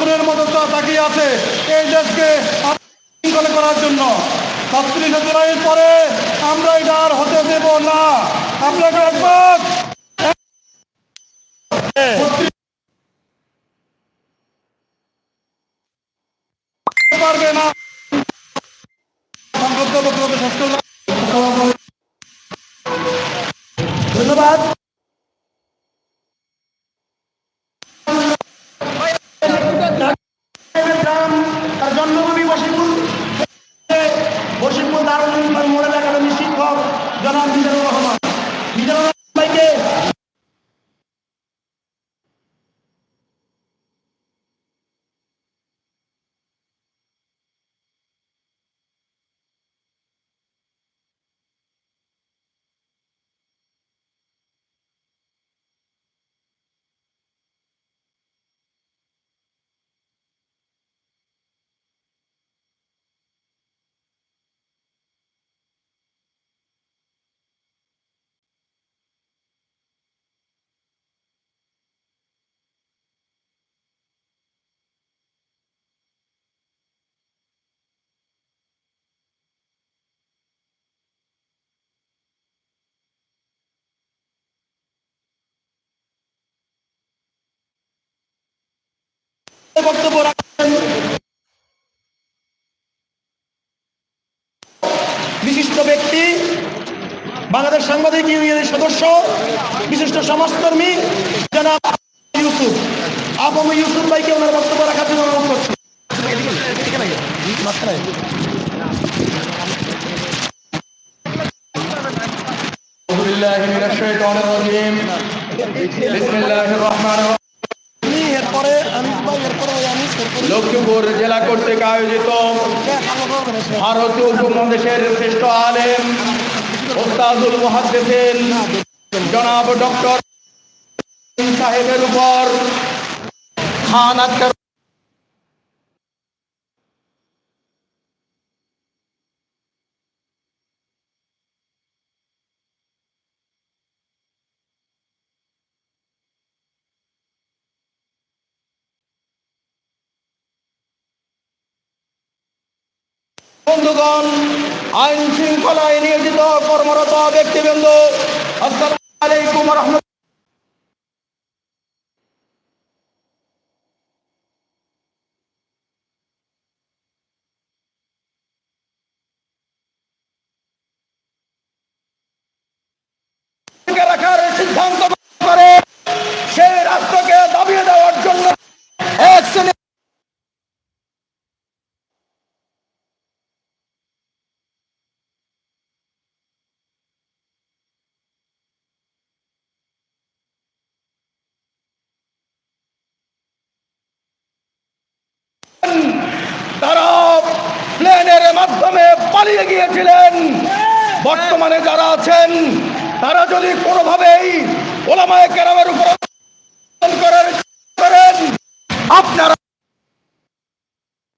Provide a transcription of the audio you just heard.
ঠাকুরের মতো তাকিয়ে আছে এই দেশকে শৃঙ্খলা করার জন্য ছাত্রী নেতারাইয়ের পরে আমরা এটা আর হতে দেব না আপনাকে একবার পারবে না সংক্ষিপ্ত বক্তব্য শেষ ধন্যবাদ। বক্তব্য রাখছেন বিশিষ্ট ব্যক্তি বাংলাদেশ সাংবাদিক ইউনিয়নের সদস্য বিশিষ্ট সমাজকর্মী জনাব ইউসুফ আপম ইউসুফ ভাইকে ওনার বক্তব্য রাখার জন্য অনুরোধ করছি أعوذ بالله من الشيطان الرجيم بسم الله الرحمن الرحيم এরপরে লক্ষ্মীপুর জেলা কর্তৃক আয়োজিত ভারতীয় উপমহাদেশের শ্রেষ্ঠ আলেম ওস্তাদুল মহাদেশের জনাব ডক্টর সাহেবের উপর খান আক্তার বন্ধুগণ আইন শৃঙ্খলায় নিয়োজিত কর্মরত ব্যক্তিবৃন্দ আসসালামু আলাইকুম রহমত আইনের মাধ্যমে পালিয়ে গিয়েছিলেন। বর্তমানে যারা আছেন তারা যদি কোনোভাবেই ওলামায় কেরামের উপর